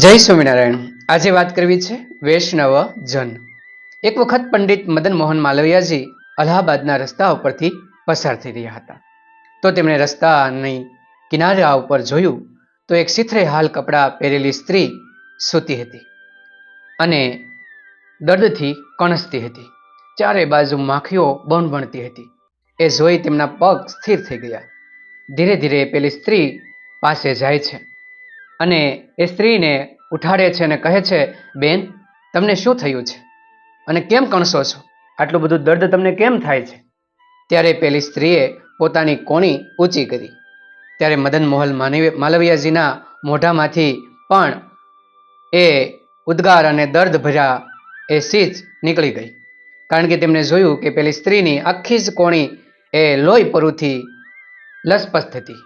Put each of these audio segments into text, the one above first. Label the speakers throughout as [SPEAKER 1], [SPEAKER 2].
[SPEAKER 1] જય સ્વામિનારાયણ. આજે વાત કરવી છે વૈષ્ણવ જન. એક વખત પંડિત મદન મોહન માલવિયાજી અલ્હાબાદના રસ્તા ઉપરથી પસાર થઈ રહ્યા હતા. તો તેમણે રસ્તાની કિનારા ઉપર જોયું તો એક સિથરે હાલ કપડાં પહેરેલી સ્ત્રી સૂતી હતી અને દર્દથી કણસતી હતી. ચારે બાજુ માખીઓ બણબણતી હતી. એ જોઈ તેમના પગ સ્થિર થઈ ગયા. ધીરે ધીરે પેલી સ્ત્રી પાસે જાય છે. અને એ સ્ત્રીને ઉઠાડે છે અને કહે છે, બેન, તમને શું થયું છે? અને કેમ કણસો છો? આટલું બધું દર્દ તમને કેમ થાય છે? ત્યારે પેલી સ્ત્રીએ પોતાની કોણી ઊંચી કરી. ત્યારે મદન મોહન માલવિયાજીના મોઢામાંથી પણ એ ઉદ્ગાર અને દર્દ ભર્યા એ સીચ નીકળી ગઈ. કારણ કે તેમણે જોયું કે પેલી સ્ત્રીની આખી જ કોણી એ લોહી પરુથી લસપસ હતી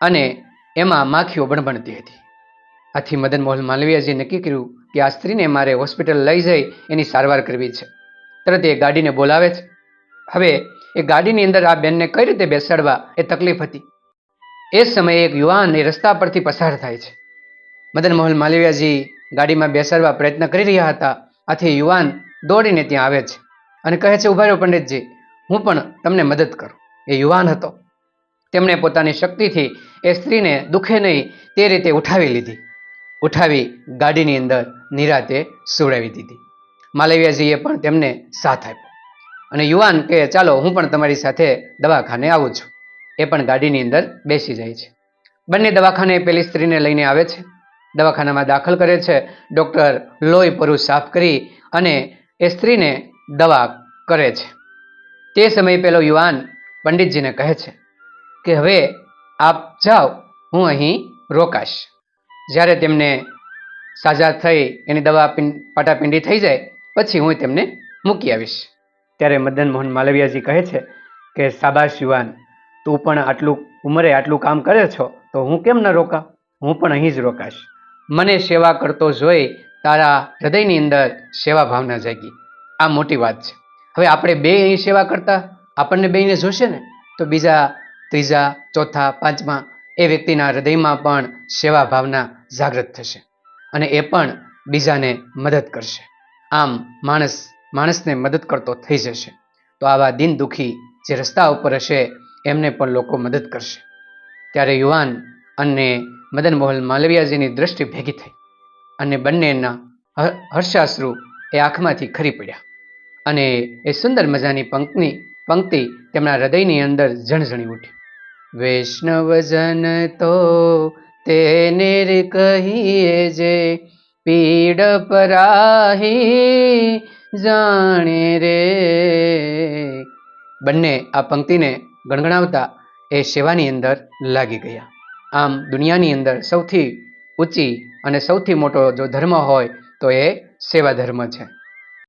[SPEAKER 1] અને એમાં માખીઓ બણબણતી હતી. આથી મદન મોહન માલવીયાજીએ નક્કી કર્યું કે આ સ્ત્રીને મારે હોસ્પિટલ લઈ જઈ એની સારવાર કરવી છે. તરત એ ગાડીને બોલાવે છે. હવે એ ગાડીની અંદર આ બેનને કઈ રીતે બેસાડવા એ તકલીફ હતી? એ સમયે એક યુવાન એ રસ્તા પરથી પસાર થાય છે. મદન મોહન માલવીયાજી ગાડીમાં બેસાડવા પ્રયત્ન કરી રહ્યા હતા. આથી યુવાન દોડીને ત્યાં આવે છે અને કહે છે, ઊભા રહ્યો પંડિતજી, હું પણ તમને મદદ કરું. એ યુવાન હતો. તેમણે પોતાની શક્તિથી એ સ્ત્રીને દુખે નહીં તે રીતે ઉઠાવી લીધી. ઉઠાવી ગાડીની અંદર નિરાતે સુવડાવી દીધી. માલવિયાજીએ પણ તેમને સાથ આપ્યો. અને યુવાન કે, ચાલો, હું પણ તમારી સાથે દવાખાને આવું છું. એ પણ ગાડીની અંદર બેસી જાય છે. બંને દવાખાને પેલી સ્ત્રીને લઈને આવે છે. દવાખાનામાં દાખલ કરે છે. ડૉક્ટર લોહી પરુ સાફ કરી અને એ સ્ત્રીને દવા કરે છે. તે સમયે પેલો યુવાન પંડિતજીને કહે છે કે, હવે આપ જાઓ, હું અહીં રોકાશ. જ્યારે તેમને સાજા થઈ એની દવા પાટાપિંડી થઈ જાય પછી હું તેમને મૂકી આવીશ. ત્યારે મદન મોહન માલવિયાજી કહે છે કે સાબાશ યુવાન તું પણ આટલું ઉંમરે આટલું કામ કરે છો તો હું કેમ ન રોકા હું પણ અહીં જ રોકાશ મને સેવા કરતો જોઈ તારા હૃદયની અંદર સેવા ભાવના જાગી. આ મોટી વાત છે. હવે આપણે બે અહીં સેવા કરતા આપણને બેને જોશે ને તો બીજા ત્રીજા ચોથા પાંચમા એ વ્યક્તિના હૃદયમાં પણ સેવા ભાવના જાગૃત થશે અને એ પણ બીજાને મદદ કરશે. આમ માણસ, માણસને મદદ કરતો થઈ જશે. તો આવા દિન દુઃખી જે રસ્તા ઉપર હશે, એમને પણ લોકો મદદ કરશે. ત્યારે યુવાન અને મદન મોહન માલવિયાજીની દ્રષ્ટિ ભેગી થઈ અને બંનેના હર્ષાશ્રુ એ આંખમાંથી ખરી પડ્યા અને એ સુંદર મજાની પંક્તિ પંક્તિ તેમના હૃદયની અંદર ઝણઝણી ઉઠી. વૈષ્ણવજન તો તેને રે કહીએ જે પીડ પરાહી જાણે રે. બંને આ પંક્તિને ગણગણાવતા એ સેવાની અંદર લાગી ગયા. આમ દુનિયાની અંદર સૌથી ઊંચી અને સૌથી મોટો જો ધર્મ હોય તો એ સેવા ધર્મ છે.